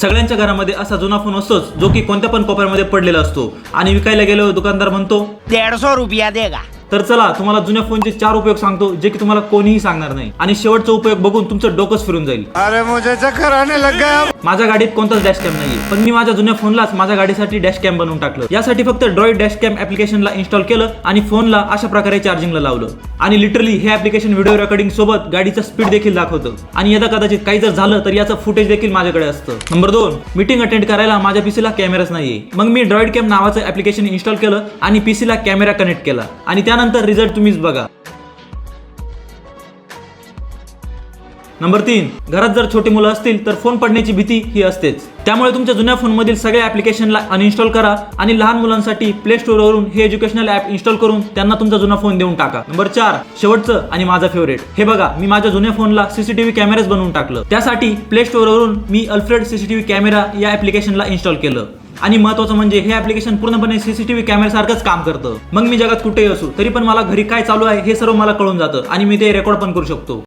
सगळ्यांच्या घरामध्ये असा जुना फोन असतोच जो की कोणत्या पण कोपऱ्यामध्ये पडलेला असतो. आणि विकायला गेलो दुकानदार म्हणतो डेढ़ सौ रुपया देगा तर चला तुम्हाला जुन्या फोनचे चार उपयोग सांगतो जे की तुम्हाला कोणीही सांगणार नाही. आणि शेवटचा उपयोग बघून तुमचं डोकंच फिरून जाईल. अरे मुझे चक्कर आने लग गया माझ्या गाडीत कोणताच डॅश कॅम नाहीये. पण मी माझ्या जुन्या फोनलाच माझ्या गाडीसाठी डॅश कॅम बनवून टाकलं. यासाठी फक्त ड्रॉइड डॅश कॅम ऍप्लिकेशनला इन्स्टॉल केलं आणि फोनला अशा प्रकारे चार्जिंगला लावलं. आणि लिटरली हे ऍप्लिकेशन व्हिडिओ रेकॉर्डिंग सोबत गाडीचा स्पीड देखील दाखवतं. आणि यदा कदाचित काही जर झालं तर याचं फुटेज देखील माझ्याकडे असतं. नंबर दोन मीटिंग अटेंड करायला माझ्या पीसीला कॅमेराच नाहीये. मग मी ड्रॉइड कॅम नावाचं ऍप्लिकेशन इन्स्टॉल केलं आणि पीसीला कॅमेरा कनेक्ट केला. आणि त्यानंतर रिझल्ट तुम्हीच बघा. नंबर तीन घरात जर छोटी मुलं असतील तर फोन पडण्याची भीती ही असतेच. त्यामुळे तुमच्या जुन्या फोनमधील सगळ्या ऍप्लिकेशनला अनइन्स्टॉल करा आणि लहान मुलांसाठी प्ले स्टोअरवरून हे एज्युकेशनल ऍप इन्स्टॉल करून त्यांना तुमचा जुना फोन देऊन टाका. नंबर चार शेवटचं आणि माझं फेवरेट हे बघा मी माझ्या जुन्या फोनला सीसीटीव्ही कॅमेराच बनवून टाकलं. त्यासाठी प्ले स्टोअरवरून मी अल्फ्रेड सीसीटीव्ही कॅमेरा या ऍप्लिकेशनला इन्स्टॉल केलं. आणि महत्वाचं म्हणजे हे ऍप्लिकेशन पूर्णपणे सीसीटीव्ही कॅमेऱ्यासारखंच काम करतं. मग मी जगात कुठेही असू तरी पण मला घरी काय चालू आहे हे सर्व मला कळून जातं आणि मी ते रेकॉर्ड पण करू शकतो.